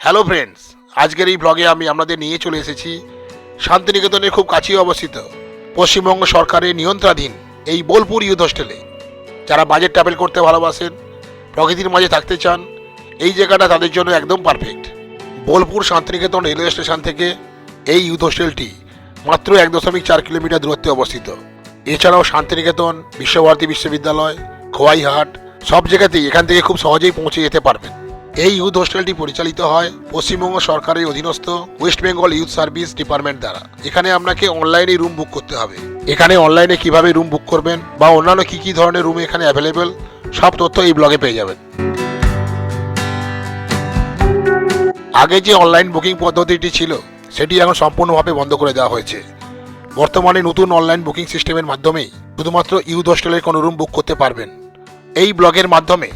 Hello friends আজকের এই ব্লগে আমি আপনাদের নিয়ে চলে এসেছি শান্তিনিকেতনের খুব কাছেই অবস্থিত পশ্চিমবঙ্গ সরকারের নিয়ন্ত্রণাধীন এই বোলপুর ইউথ হোস্টেলে যারা বাজেট ট্রাভেল করতে ভালোবাসেন, প্রকৃতির মাঝে থাকতে চান, এই জায়গাটা তাদের জন্য একদম perfect Bolpur Santiniketan railway station থেকে এই ইউথ হোস্টেলটি মাত্র এক দশমিক চার কিলোমিটার দূরত্বে অবস্থিত। এছাড়াও শান্তিনিকেতন, বিশ্বভারতী বিশ্ববিদ্যালয়, খোয়াইহাট, সব জায়গাতেই এখান থেকে খুব সহজেই পৌঁছে যেতে পারবেন। এই ইউথ হোস্টেলটি পরিচালিত হয় পশ্চিমবঙ্গ সরকারের অধীনস্থ West Bengal youth service department দ্বারা। এখানে আপনাকে অনলাইনে রুম বুক করতে হবে। এখানে অনলাইনে কীভাবে রুম বুক করবেন বা অন্যান্য কি কি ধরনের রুম এখানে অ্যাভেলেবেল, সব তথ্য এই ব্লগে পেয়ে যাবেন। আগে যে অনলাইন বুকিং পদ্ধতিটি ছিল, সেটি এখন সম্পূর্ণভাবে বন্ধ করে দেওয়া হয়েছে। বর্তমানে নতুন অনলাইন বুকিং সিস্টেমের মাধ্যমেই শুধুমাত্র ইউথ হোস্টেলের কোনো রুম বুক করতে পারবেন। এই ব্লগের মাধ্যমে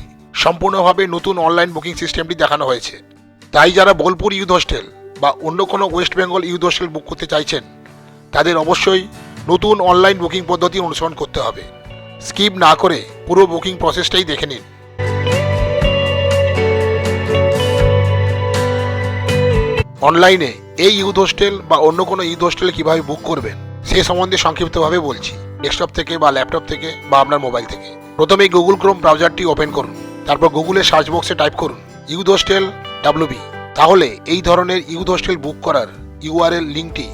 সম্পূর্ণভাবে নতুন অনলাইন বুকিং সিস্টেমটি দেখানো হয়েছে। তাই যারা বোলপুর ইউথ হোস্টেল বা অন্য কোনো West Bengal youth hostel book করতে চাইছেন, তাদের অবশ্যই নতুন অনলাইন বুকিং পদ্ধতি অনুসরণ করতে হবে। স্কিপ না করে পুরো বুকিং প্রসেসটাই দেখে নিন। অনলাইনে এই ইউথ হোস্টেল বা অন্য কোনো ইউথ হোস্টেল কীভাবে বুক করবেন, সে সম্বন্ধে সংক্ষিপ্তভাবে বলছি। ডেস্কটপ থেকে বা ল্যাপটপ থেকে বা আপনার মোবাইল থেকে। প্রথমেই গুগল ক্রোম ব্রাউজারটি ওপেন করুন। তারপর গুগলে সার্চ বক্সে টাইপ করুন ইউথ হোস্টেল ডাব্লিউবি তাহলে এই ধরনের ইউথ হোস্টেল বুক করার ইউআরএল লিঙ্কটি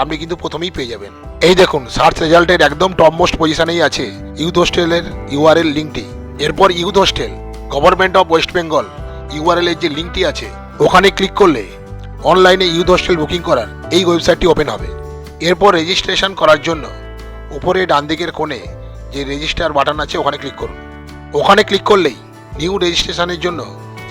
আপনি কিন্তু প্রথমেই পেয়ে যাবেন। এই দেখুন সার্চ রেজাল্টের একদম টপ মোস্ট পজিশনেই আছে ইউথ হোস্টেলের ইউআরএল লিঙ্কটি এরপর youth hostel government of West Bengal URL এর যে লিঙ্কটি আছে, ওখানে ক্লিক করলে অনলাইনে ইউথ হোস্টেল বুকিং করার এই ওয়েবসাইটটি ওপেন হবে। এরপর রেজিস্ট্রেশন করার জন্য উপরে ডান দিকের কোণে যে রেজিস্টার বাটন আছে, ওখানে ক্লিক করুন। ওখানে ক্লিক করলেই নিউ রেজিস্ট্রেশনের জন্য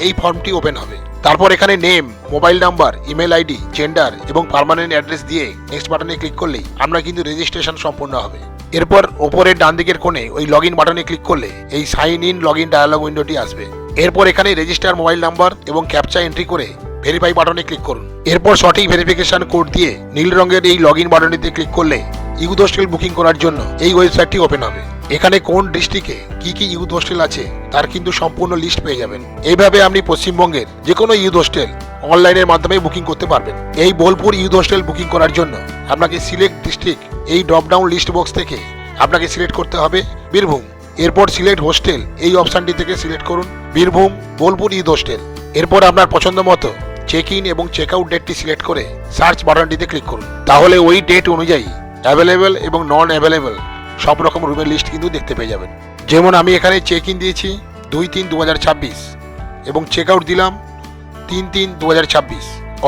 এই ফর্মটি ওপেন হবে। তারপর এখানে name mobile number email ID gender এবং পার্মানেন্ট অ্যাড্রেস দিয়ে নেক্সট বাটনে ক্লিক করলেই আমরা কিন্তু রেজিস্ট্রেশন সম্পূর্ণ হবে। এরপর ওপরের ডান দিকের কোণে ওই লগ ইন বাটনে ক্লিক করলে এই sign in log in dialog উইন্ডোটি আসবে। এরপর এখানে রেজিস্টার মোবাইল নাম্বার এবং ক্যাপচা এন্ট্রি করে ভেরিফাই বাটনে ক্লিক করুন। এরপর সঠিক ভেরিফিকেশন কোড দিয়ে নীল রঙের এই লগ ইন বাটনটিতে ক্লিক করলে ইউথ হোস্টেল বুকিং করার জন্য এই ওয়েবসাইটটি ওপেন হবে। এখানে কোন ডিস্ট্রিক্টে কি কি ইউথ হোস্টেল আছে, তার কিন্তু সম্পূর্ণ লিস্ট পেয়ে যাবেন। এইভাবে আপনি পশ্চিমবঙ্গের যে কোনো ইউথ হোস্টেল অনলাইনের মাধ্যমে বুকিং করতে পারবেন। এই বোলপুর ইউথ হোস্টেল বুকিং করার জন্য আপনাকে সিলেক্ট ডিস্ট্রিক্ট এই ড্রপ ডাউন লিস্ট বক্স থেকে আপনাকে সিলেক্ট করতে হবে বীরভূম। এরপর সিলেক্ট হোস্টেল এই অপশনটি থেকে সিলেক্ট করুন, বীরভূম বোলপুর ইউথ হোস্টেল। এরপর আপনার পছন্দ মতো চেক ইন এবং চেক আউট ডেটটি সিলেক্ট করে সার্চ বাটনটিতে ক্লিক করুন। তাহলে ওই ডেট অনুযায়ী অ্যাভেলেবেল এবং নন অ্যাভেলেবেল সব রকম রুমের লিস্ট কিন্তু দেখতে পেয়ে যাবেন। যেমন আমি এখানে চেক ইন দিয়েছি দুই তিন দু এবং চেক আউট দিলাম তিন তিন দু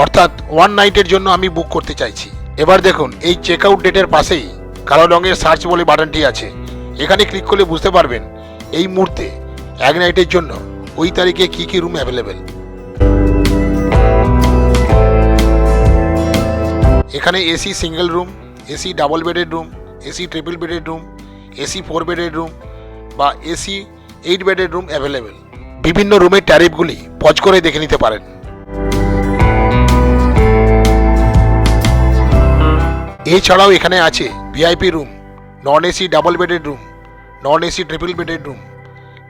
অর্থাৎ ওয়ান নাইটের জন্য আমি বুক করতে চাইছি। এবার দেখুন, এই চেক আউট ডেটের পাশেই কালো রঙের সার্চ বলে বাটনটি আছে। এখানে ক্লিক করলে বুঝতে পারবেন এই মুহূর্তে এক নাইটের জন্য ওই তারিখে কী কী রুম অ্যাভেলেবেল এখানে AC single room AC double bedded room AC triple bedded room AC four bedded room বা AC eight bedded room available. বিভিন্ন রুমের ট্যারিফগুলি পজ করে দেখে নিতে পারেন। এছাড়াও এখানে আছে VIP room, non AC double bedded room non AC triple bedded room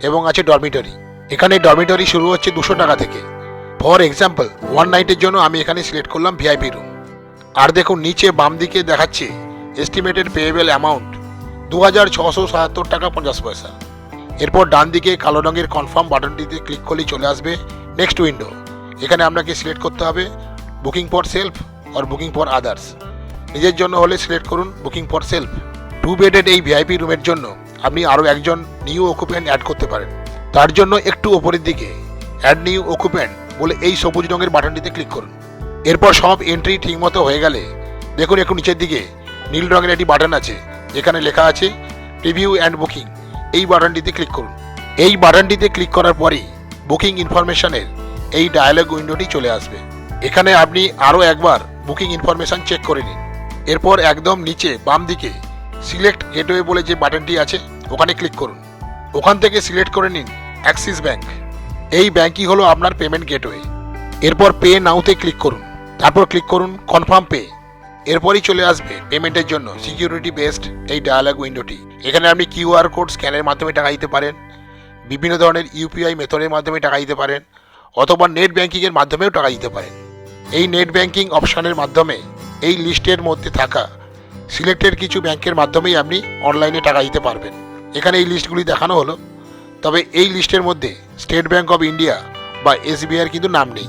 এবং আছে ডরমিটরি। এখানে ডরমিটরি শুরু হচ্ছে দুশো টাকা থেকে। ফর এক্সাম্পল, ওয়ান নাইটের জন্য আমি এখানে সিলেক্ট করলাম ভিআইপি রুম। আর দেখুন, নিচে বাম দিকে দেখাচ্ছে এস্টিমেটেড পেয়েবেল অ্যামাউন্ট দু হাজার ছশো সাতাত্তর টাকা পঞ্চাশ পয়সা। এরপর ডান দিকে কালো রঙের কনফার্ম বাটনটিতে ক্লিক করলেই চলে আসবে নেক্সট উইন্ডো এখানে আপনাকে সিলেক্ট করতে হবে booking for self or booking for others নিজের জন্য হলে সিলেক্ট করুন booking for self two bedded এই ভিআইপি রুমের জন্য আপনি আরও একজন নিউ অকুপেন্ট অ্যাড করতে পারেন। তার জন্য একটু ওপরের দিকে অ্যাড নিউ অকুপেন্ট বলে এই সবুজ রঙের বাটনটিতে ক্লিক করুন। এরপর সব এন্ট্রি ঠিকমতো হয়ে গেলে দেখুন একটু নিচের দিকে নীল রঙের একটি বাটন আছে, যেখানে লেখা আছে রিভিউ অ্যান্ড বুকিং এই বাটনটিতে ক্লিক করুন। এই বাটনটিতে ক্লিক করার পরেই বুকিং ইনফরমেশনের এই ডায়ালগ উইন্ডোটি চলে আসবে। এখানে আপনি আরও একবার বুকিং ইনফরমেশন চেক করে নিন। এরপর একদম নিচে, বাম দিকে সিলেক্ট গেটওয়ে বলে যে বাটনটি আছে, ওখানে ক্লিক করুন। ওখান থেকে সিলেক্ট করে নিন অ্যাক্সিস ব্যাংক এই ব্যাংকই হলো আপনার পেমেন্ট গেটওয়ে এরপর পে নাওতে ক্লিক করুন। তারপর ক্লিক করুন কনফার্ম পে এরপরই চলে আসবে পেমেন্টের জন্য সিকিউরিটি বেসড এই ডায়ালগ উইন্ডোটি এখানে আপনি কিউআর কোড স্ক্যানের মাধ্যমে টাকা দিতে পারেন, বিভিন্ন ধরনের ইউপিআই মেথডের মাধ্যমে টাকা দিতে পারেন, অথবা নেট ব্যাংকিংয়ের মাধ্যমেও টাকা দিতে পারেন। এই নেট ব্যাঙ্কিং অপশানের মাধ্যমে এই লিস্টের মধ্যে থাকা সিলেক্টেড কিছু ব্যাংকের মাধ্যমেই আপনি অনলাইনে টাকা দিতে পারবেন। এখানে এই লিস্টগুলি দেখানো হলো, তবে এই লিস্টের মধ্যে স্টেট ব্যাঙ্ক অফ ইন্ডিয়া বা এসবিআইয়ের কিন্তু নাম নেই।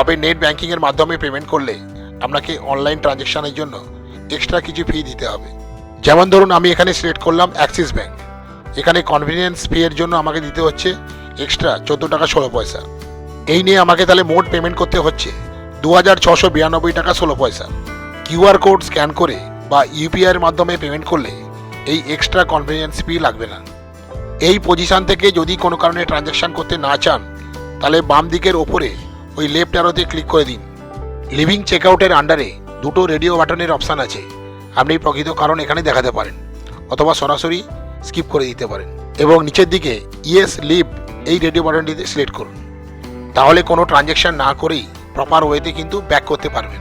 তবে নেট ব্যাংকিংয়ের মাধ্যমে পেমেন্ট করলে আপনাকে অনলাইন ট্রানজ্যাকশনের জন্য এক্সট্রা কিছু ফি দিতে হবে। যেমন ধরুন, আমি এখানে সিলেক্ট করলাম অ্যাক্সিস ব্যাঙ্ক এখানে কনভিনিয়েন্স ফি এর জন্য আমাকে দিতে হচ্ছে এক্সট্রা চোদ্দ টাকা ষোলো পয়সা। এই নিয়ে আমাকে তাহলে মোট পেমেন্ট করতে হচ্ছে দু হাজার ছশো বিরানব্বই টাকা ষোলো পয়সা। কিউআর কোড স্ক্যান করে বা ইউপিআইয়ের মাধ্যমে পেমেন্ট করলে এই এক্সট্রা কনভিনিয়েন্স ফি লাগবে না। এই পজিশন থেকে যদি কোনো কারণে ট্রানজ্যাকশন করতে না চান, তাহলে বাম দিকের ওপরে ওই লেফট অ্যারোতে ক্লিক করে দিন। লিভিং চেকআউটের আন্ডারে দুটো রেডিও বাটনের অপশান আছে। আপনি প্রকৃত কারণ এখানে দেখাতে পারেন, অথবা সরাসরি স্কিপ করে দিতে পারেন। এবং নিচের দিকে ইয়েস লিভ এই রেডিও বাটনটিতে সিলেক্ট করুন। তাহলে কোনো ট্রানজ্যাকশন না করেই প্রপার ওয়েতে কিন্তু ব্যাক করতে পারবেন।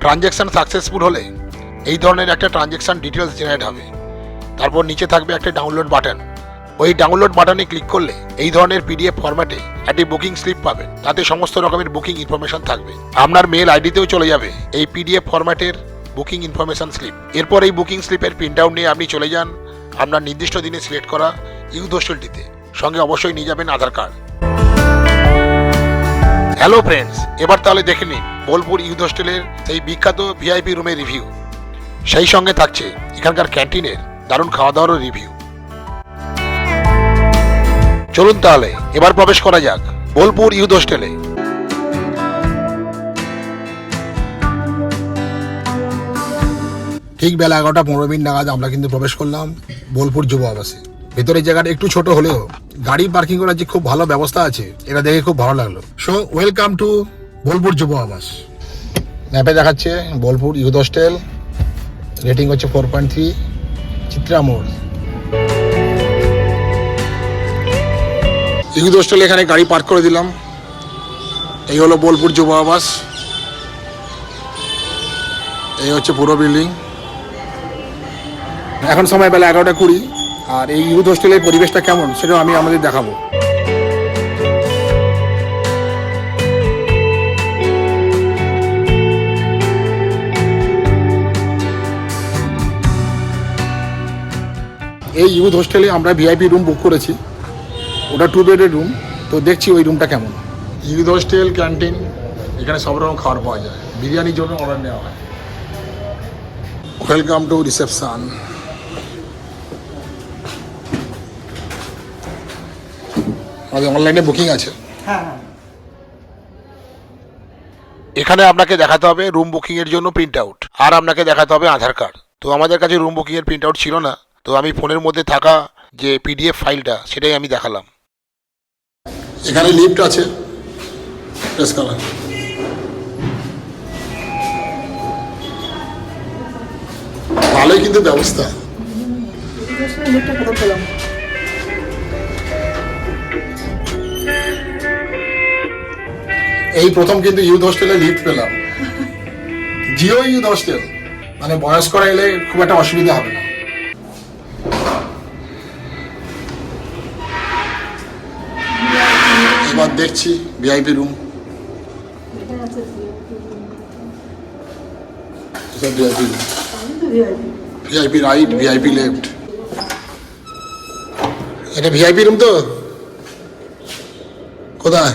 ট্রানজ্যাকশন সাকসেসফুল হলে এই ধরনের একটা ট্রানজ্যাকশন ডিটেলস জেনারেট হবে। তারপর নিচে থাকবে একটা ডাউনলোড বাটন ওই ডাউনলোড বাটনে ক্লিক করলে এই ধরনের পিডিএফ ফরম্যাটে একটি বুকিং স্লিপ পাবেন তাতে সমস্ত রকমের বুকিং ইনফরমেশন থাকবে। আপনার মেল আইডিতেও চলে যাবে এই পিডিএফ ফরম্যাটের বুকিং ইনফরমেশন স্লিপ এরপর এই বুকিং স্লিপের প্রিন্ট আউট নিয়ে আপনি চলে যান আপনার নির্দিষ্ট দিনে সিলেক্ট করা ইউথ হোস্টেলটিতে সঙ্গে অবশ্যই নিয়ে যাবেন আধার কার্ড হ্যালো ফ্রেন্ডস এবার তাহলে দেখে নিন বোলপুর ইউথ হোস্টেলের সেই বিখ্যাত ভিআইপি রুমের রিভিউ সেই সঙ্গে থাকছে এখানকার ক্যান্টিনের দারুণ খাওয়া দাওয়ারও রিভিউ চলুন তাহলে, এবার প্রবেশ করা যাক, বোলপুর ইউথ হোস্টেলে। ঠিক বেলা এগারোটা পনেরো মিনিট নাগাদ আমরা কিন্তু প্রবেশ করলাম বোলপুর যুব আবাসে। ভেতরের জায়গাটা একটু ছোট হলেও গাড়ি পার্কিং করার যে খুব ভালো ব্যবস্থা আছে, এটা দেখে খুব ভালো লাগল। সো ওয়েলকাম টু বোলপুর যুব আবাস। ম্যাপে দেখাচ্ছে বোলপুর ইউথ হোস্টেল রেটিং হচ্ছে ফোর পয়েন্ট থ্রি চিত্রা মোড়। ইউথ হোস্টেলে এখানে গাড়ি পার্ক করে দিলাম। এই হলো বোলপুর যুব আবাস। এই হচ্ছে পুরো বিল্ডিং। এখন সময় বেলা এগারোটা কুড়ি, আর এই ইউথ হোস্টেলের পরিবেশটা কেমন সেটাও আমি আমাদের দেখাবো। এই ইউথ হোস্টেলে আমরা ভিআইপি রুম বুক করেছি। ওটা টু বেডের রুম তো দেখছি ওই রুমটা কেমন। ইউথ হোস্টেল ক্যান্টিন এখানে সব রকম খাবার পাওয়া যায়। বিরিয়ানির জন্য অর্ডার নেওয়া হয়। ওয়েলকাম টু রিসেপশন আমাদের অনলাইনে বুকিং আছে। এখানে আপনাকে দেখাতে হবে রুম বুকিং এর জন্য প্রিন্ট আউট আর আপনাকে দেখাতে হবে আধার কার্ড তো আমাদের কাছে রুম বুকিং এর প্রিন্ট আউট ছিল না। তো আমি ফোনের মধ্যে থাকা যে পিডিএফ ফাইলটা সেটাই আমি দেখালাম। এখানে লিফট আছে। ভালোই কিন্তু ব্যবস্থা। এই প্রথম কিন্তু ইউথ হোস্টেলে লিফট পেলাম। জিও ইউথ হোস্টেল। মানে বয়স্করা এলে খুব একটা অসুবিধা হবে না। দেখছি VIP room VIP room VIP right VIP left এটা ভিআইপি রুম তো? কোথায়?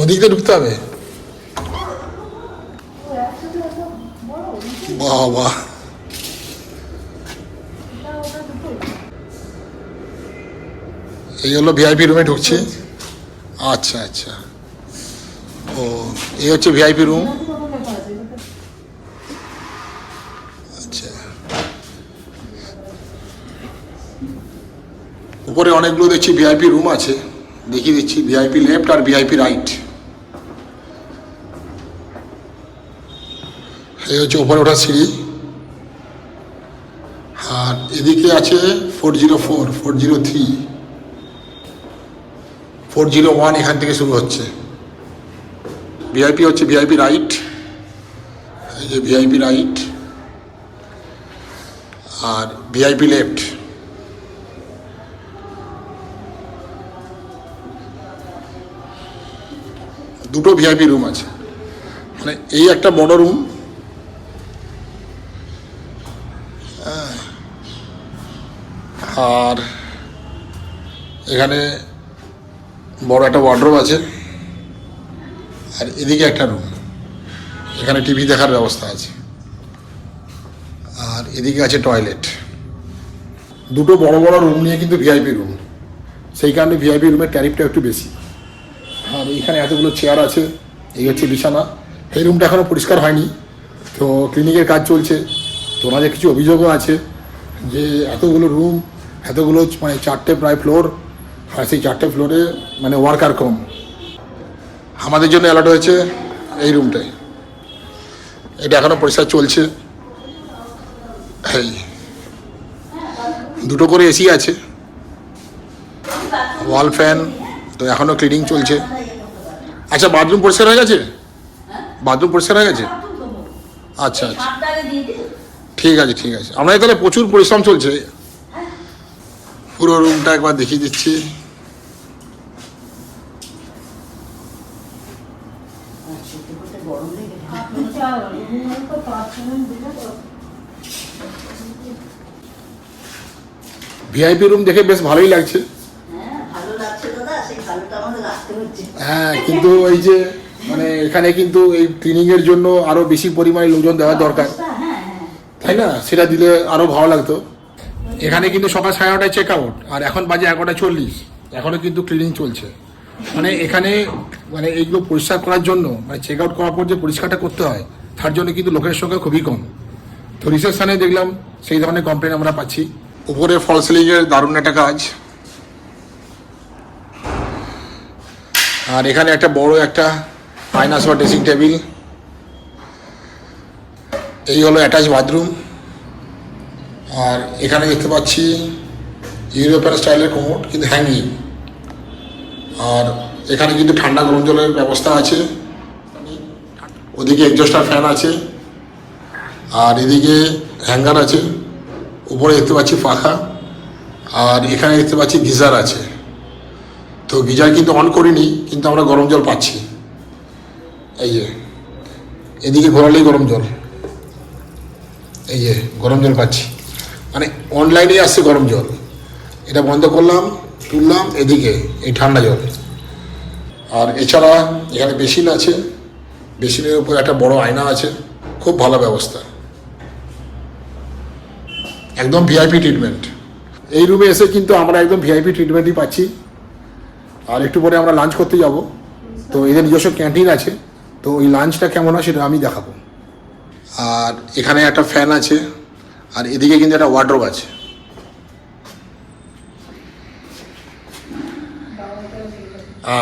ওদিক দিয়ে ঢুকতে হবে। বাহ বাহ এটা ওটা দুটো এই হলো ভিআইপি রুমে ঢুকছি। আচ্ছা আচ্ছা। ও, এই হচ্ছে ভিআইপি রুম আচ্ছা। উপরে অনেকগুলো দেখছি ভিআইপি রুম আছে। দেখিয়ে দিচ্ছি ভিআইপি লেফট আর ভিআইপি রাইট এই হচ্ছে উপরে ওঠা সিঁড়ি। আর এদিকে আছে four zero four four zero three four zero one এখান থেকে শুরু হচ্ছে। ভিআইপি হচ্ছে ভিআইপি রাইট এই যে ভিআইপি রাইট আর ভিআইপি লেফট দুটো ভিআইপি রুম আছে। মানে এই একটা বড় রুম আর এখানে বড় একটা ওয়ার্ড্রোব আছে। আর এদিকে একটা রুম এখানে টিভি দেখার ব্যবস্থা আছে। আর এদিকে আছে টয়লেট দুটো বড় বড় রুম নিয়ে কিন্তু ভিআইপি রুম সেই কারণে ভিআইপি রুমের ট্যারিফটা একটু বেশি। আর এখানে এতগুলো চেয়ার আছে, এই হচ্ছে বিছানা। এই রুমটা এখনও পরিষ্কার হয়নি। তো ক্লিনিকের কাজ চলছে। তো ওনাদের কিছু অভিযোগও আছে যে এতগুলো রুম এতগুলো মানে চারটে প্রায় ফ্লোর আর সেই চারটে ফ্লোরে মানে ওয়ার্কার কম। আমাদের জন্য অ্যালার্ট হয়েছে এই রুমটাই এটা এখনও পরিষ্কার চলছে। এই। দুটো করে এসি আছে। ওয়াল ফ্যান তো এখনও ক্লিনিং চলছে। আচ্ছা বাথরুম পরিষ্কার হয়ে গেছে? বাথরুম পরিষ্কার হয়ে গেছে? আচ্ছা আচ্ছা। ঠিক আছে ঠিক আছে। আপনাদের তাহলে প্রচুর পরিশ্রম চলছে। পুরো রুমটা একবার দেখিয়ে দিচ্ছি আপনি চা রুম তো পাঁচ মিনিট দিলে তো ভিআইপি রুম দেখে বেশ ভালোই লাগছে। হ্যাঁ হ্যাঁ কিন্তু ওই যে মানে এখানে কিন্তু এই ক্লিনিংয়ের জন্য আরও বেশি পরিমাণে লোকজন দেওয়া দরকার। হ্যাঁ হ্যাঁ। তাই না? সেটা দিলে আরও ভালো লাগতো। এখানে কিন্তু সকাল সাড়ে নটায় চেক আউট আর এখন বাজে এগারোটা চল্লিশ। এখনও কিন্তু ক্লিনিং চলছে। মানে এখানে মানে এইগুলো পরিষ্কার করার জন্য মানে চেক আউট করার পর যে পরিষ্কারটা করতে হয় তার জন্য কিন্তু লোকের সংখ্যা খুবই কম। তো রিসেপশনে দেখলাম সেই ধরনের কমপ্লেন আমরা পাচ্ছি। উপরে ফল সিলিংয়ের দারুণ একটা কাজ। আর এখানে একটা বড় একটা আয়না সহ ড্রেসিং টেবিল এই হলো অ্যাটাচ বাথরুম আর এখানে দেখতে পাচ্ছি ইউরোপিয়ান স্টাইলের কোমোড কিন্তু হ্যাঙ্গিং আর এখানে কিন্তু ঠান্ডা গরম জলের ব্যবস্থা আছে। ওদিকে এক্সস্টার ফ্যান আছে। আর এদিকে হ্যাঙ্গার আছে। উপরে দেখতে পাচ্ছি পাখা আর এখানে দেখতে পাচ্ছি গিজার আছে। তো গিজার কিন্তু অন করিনি, কিন্তু আমরা গরম জল পাচ্ছি। এই যে, এদিকে ঘোরালেই গরম জল। এই যে, গরম জল পাচ্ছি। মানে অনলাইনে আসছে গরম জল। এটা বন্ধ করলাম, তুললাম, এদিকে, এই ঠান্ডা জল। আর এছাড়া এখানে বেসিন আছে। বেসিনের উপর একটা বড় আয়না আছে। খুব ভালো ব্যবস্থা। একদম ভিআইপি ট্রিটমেন্ট এই রুমে এসে কিন্তু আমরা একদম ভিআইপি ট্রিটমেন্টই পাচ্ছি। আর একটু পরে আমরা লাঞ্চ করতে যাব। তো এদের নিজস্ব ক্যান্টিন আছে। তো ওই লাঞ্চটা কেমন হয় সেটা আমি দেখাবো। আর এখানে একটা ফ্যান আছে। আর এদিকে কিন্তু একটা ওয়ার্ড্রোব আছে।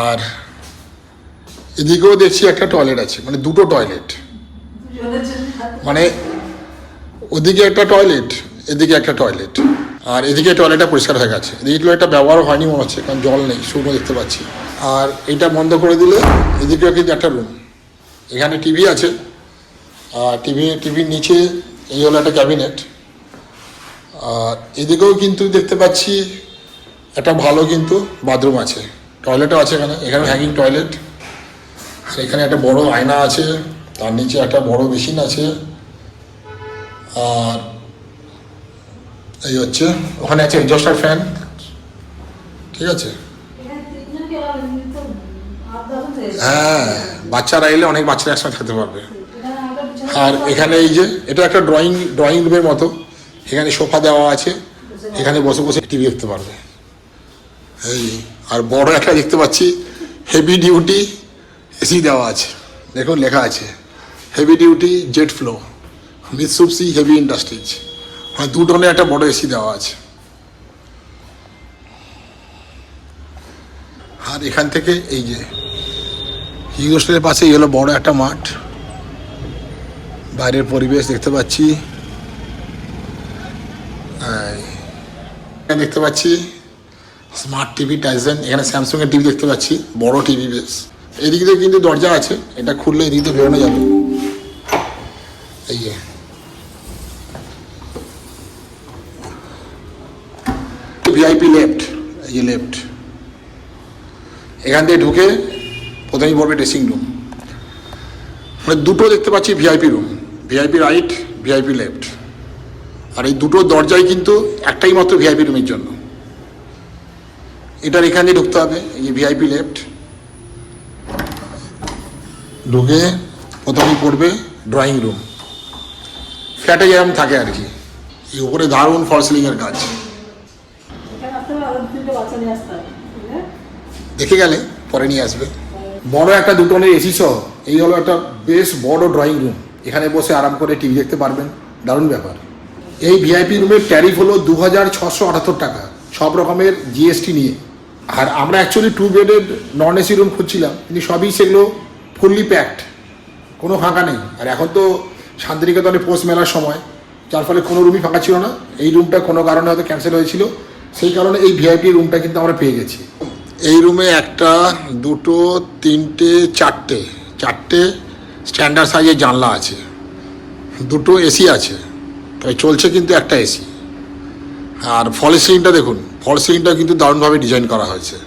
আর এদিকেও দেখছি একটা টয়লেট আছে। মানে দুটো টয়লেট মানে ওদিকে একটা টয়লেট এদিকে একটা টয়লেট আর এদিকে টয়লেটটা পরিষ্কার হয়ে গেছে। এদিকে টয়লেটটা ব্যবহারও হয়নি মনে হচ্ছে, কারণ জল নেই, শুকনো দেখতে পাচ্ছি। আর এটা বন্ধ করে দিলে এদিকেও কিন্তু একটা রুম এখানে টিভি আছে, আর টিভি টিভির নিচে এই হলো একটা ক্যাবিনেট আর এদিকেও কিন্তু দেখতে পাচ্ছি একটা ভালো কিন্তু বাথরুম আছে। টয়লেটও আছে এখানে এখানে হ্যাঙ্গিং টয়লেট আর এখানে একটা বড় আয়না আছে, তার নিচে একটা বড় মেশিন আছে। আর এই হচ্ছে ওখানে আছে এক্সস্টার ফ্যান ঠিক আছে। হ্যাঁ বাচ্চারা এলে অনেক বাচ্চারা একসাথে খেতে পারবে আর এখানে এই যে এটা একটা ড্রয়িং ড্রয়িং রুমের মতো। এখানে সোফা দেওয়া আছে। এখানে বসে বসে টিভি দেখতে পারবে। এই আর বড় একটা দেখতে পাচ্ছি হেভি ডিউটি এসি দেওয়া আছে। দেখুন লেখা আছে heavy duty jet flow মিসুপসি heavy industries মানে দু টনের একটা বড় এসি দেওয়া আছে। আর এখান থেকে এই যে হিউস্টের পাশে হলো বড় একটা মাঠ। বাইরের পরিবেশ দেখতে পাচ্ছি। দেখতে পাচ্ছি স্মার্ট টিভি টাইজেন এখানে স্যামসুং এর টিভি দেখতে পাচ্ছি, বড় টিভি বেশ। এদিক দিয়ে কিন্তু দরজা আছে, এটা খুললে এদিক দিয়ে বেরোনো যাবে। এই ভিআইপি লেফট এই যে লেফট এখান দিয়ে ঢুকে প্রথমেই পড়বে ড্রেসিং রুম মানে দুটো দেখতে পাচ্ছি VIP room VIP right VIP left আর এই দুটো দরজাই কিন্তু একটাই মাত্র ভিআইপি রুমের জন্য। এটার এখানে ঢুকতে হবে, এই যে ভিআইপি লেফট ঢুকে প্রথমেই পড়বে ড্রয়িং রুম ফ্ল্যাটে যেরকম থাকে আর কি। এই উপরে দারুণ ফল সিলিংয়ের কাজ। দেখে গেলে, পরে নিয়ে আসবে। বড় একটা দুটনের এসি সহ, এই হলো একটা বেশ বড় ড্রয়িং রুম এখানে বসে আরাম করে টিভি দেখতে পারবেন। দারুণ ব্যাপার। এই ভিআইপি রুমের ট্যারিফ হলো দু হাজার ছশো আটাত্তর টাকা, সব রকমের জিএসটি নিয়ে। আর আমরা অ্যাকচুয়ালি টু বেডের নন এসি রুম খুঁজছিলাম, কিন্তু সবই সেগুলো ফুললি প্যাকড কোনো ফাঁকা নেই। আর এখন তো শান্তিনিকেতনে পোস্ট মেলার সময়, যার ফলে কোনো রুমই ফাঁকা ছিল না। এই রুমটা কোনো কারণে হয়তো ক্যান্সেল হয়েছিল। সেই কারণে এই ভিআইপি রুমটা কিন্তু আমরা পেয়ে গেছি। এই রুমে একটা, দুটো, তিনটে, চারটে চারটে স্ট্যান্ডার্ড সাইজের জানলা আছে। দুটো এসি আছে। তবে চলছে কিন্তু একটা এসি আর ফল সিলিংটা দেখুন ফল সিলিংটা কিন্তু দারুণভাবে ডিজাইন করা হয়েছে।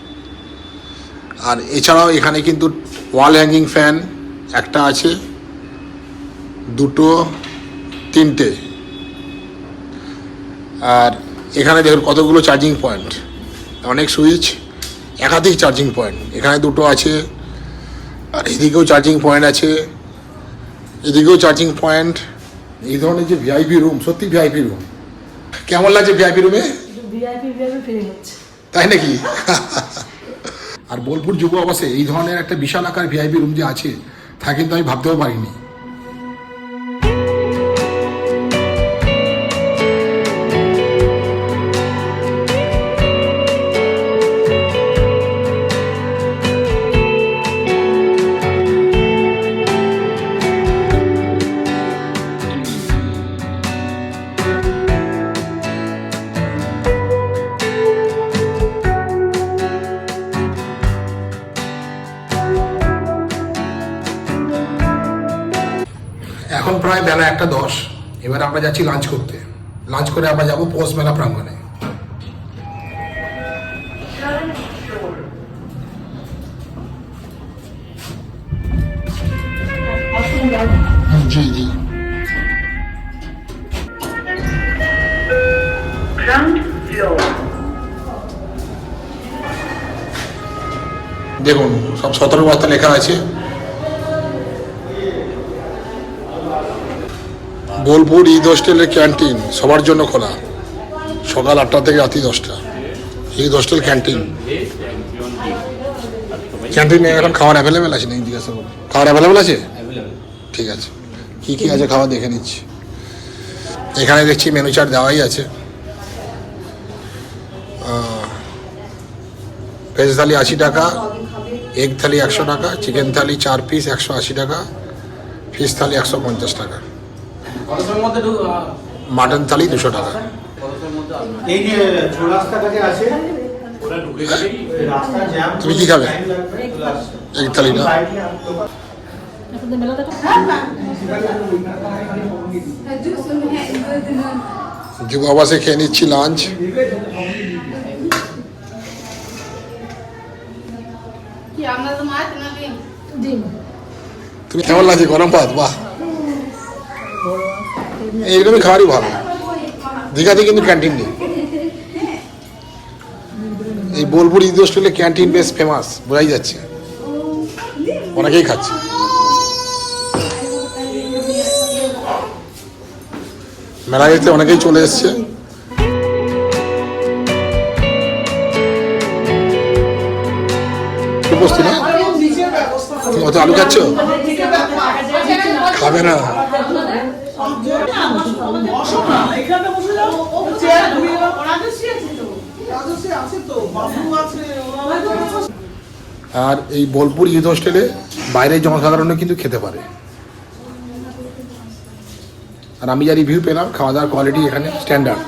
আর এছাড়াও এখানে কিন্তু ওয়াল হ্যাঙ্গিং ফ্যান একটা আছে, দুটো, তিনটে। আর এখানে দেখুন কতগুলো চার্জিং পয়েন্ট অনেক সুইচ একাধিক চার্জিং পয়েন্ট এখানে দুটো আছে আর এদিকেও চার্জিং পয়েন্ট আছে। এদিকেও চার্জিং পয়েন্ট এই ধরনের যে ভিআইপি রুম সত্যি ভিআইপি রুম কেমন লাগছে ভিআইপি রুমে তাই নাকি? আর বোলপুর যুব আবাসে এই ধরনের একটা বিশাল আকার ভিআইপি রুম যে আছে তা কিন্তু আমি ভাবতেও পারিনি। আমরা যাচ্ছি লাঞ্চ করতে। লাঞ্চ করে আমরা যাব পোস্ট মেলা প্রাঙ্গণে। দেখুন, সব সতর্ক বার্তা লেখা আছে। বোলপুর ঈদ হোস্টেলের ক্যান্টিন সবার জন্য খোলা। সকাল আটটা থেকে রাত্রি দশটা। Youth hostel canteen. ক্যান্টিনে এখন খাবার অ্যাভেলেবেল আছে নাকি জিজ্ঞাসা করুন খাবার অ্যাভেলেবেল আছে? ঠিক আছে। কী কী আছে খাবার দেখে নিচ্ছি। এখানে দেখছি মেনু চার্ট দেওয়াই আছে। ভেজ থালি আশি টাকা এগ থালি একশো টাকা চিকেন থালি চার পিস একশো আশি টাকা ফিস থালি একশো পঞ্চাশ টাকা। মাটন থালি দুশো টাকা। এই যে আছে? তুমি কি খাবে? এগ থালি না। যুব আবাসে খেয়ে নিচ্ছি লাঞ্চ তুমি কেমন লাগছে গরম ভাত? বাহ। এইরকমই খাবারই ভালো। দীঘাতে কিন্তু ক্যান্টিন নেই। এই বোলপুর ঈদ হোস্টেলে ক্যান্টিন বেশ ফেমাস বোঝাই যাচ্ছে। অনেকেই খাচ্ছে। মেলা যেতে অনেকেই চলে এসছে। আলু খাচ্ছ? খাবে না। এখানে বসে যাও। চেয়ার ঘুরিয়ে দাও। রাজস্বী আছে তো। বাবু আছে ওরা আর এই বোলপুর ঈদ হোস্টেলে বাইরের জনসাধারণও কিন্তু খেতে পারে। আর আমি যা রিভিউ পেলাম খাওয়া দাওয়ার কোয়ালিটি এখানে স্ট্যান্ডার্ড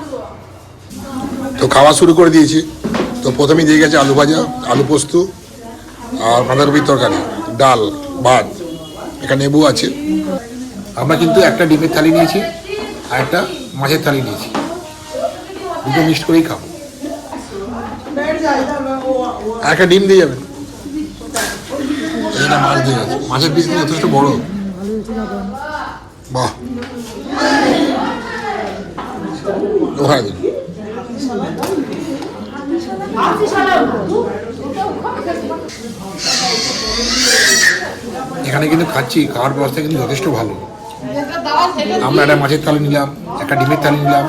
তো খাওয়া শুরু করে দিয়েছি। তো প্রথমেই দিয়ে গেছে আলু ভাজা আলু পোস্ত আর বাঁধাকপির তরকারি ডাল ভাত। এখানে নেবু আছে। আমরা কিন্তু একটা ডিমের থালি নিয়েছি আর একটা মাছের থালি নিয়েছি। দুটো মিক্সড করেই খাব। একটা ডিম দিয়ে যাবেন এটা মাছ দিয়ে আছে মাছের পিস যথেষ্ট বড়। বাহ। এখানে কিন্তু খাচ্ছি, খাওয়ার ব্যবস্থা কিন্তু যথেষ্ট ভালো। আমরা একটা মাছের থালি নিলাম একটা ডিমের থালি নিলাম।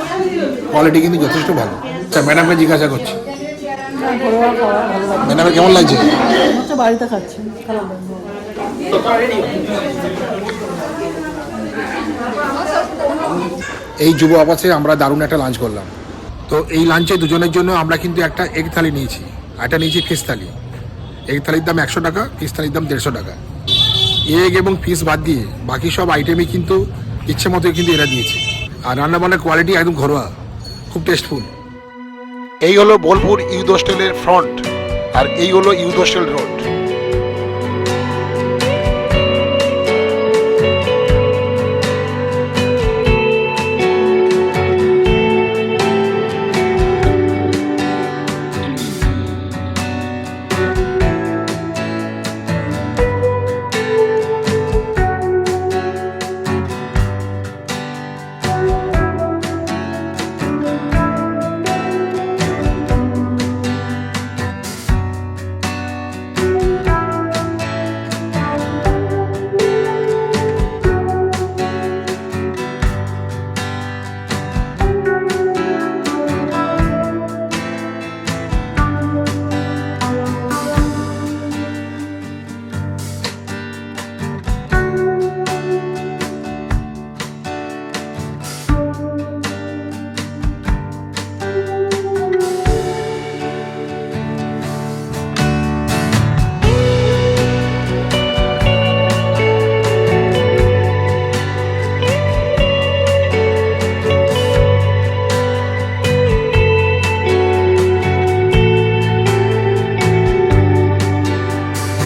কোয়ালিটি কিন্তু যথেষ্ট ভালো। আচ্ছা ম্যাডামকে জিজ্ঞাসা করছি। ম্যাডামের কেমন লাগছে? বাড়িতে খাচ্ছি এই যুব আবাসে আমরা দারুণ একটা লাঞ্চ করলাম। তো এই লাঞ্চে দুজনের জন্য আমরা কিন্তু একটা এগ থালি নিয়েছি। একটা নিয়েছি ফিস থালি। এগ থালির দাম একশো টাকা ফিস থালির দাম দেড়শো টাকা। এগ এবং ফিস বাদ দিয়ে বাকি সব আইটেমই কিন্তু ইচ্ছে মতো কিন্তু এরা দিয়েছে। আর রান্নাবান্নার কোয়ালিটি একদম ঘরোয়া, খুব টেস্টফুল এই হলো বোলপুর ইউথ হোস্টেলের ফ্রন্ট আর এই হলো ইউথ হোস্টেল রোড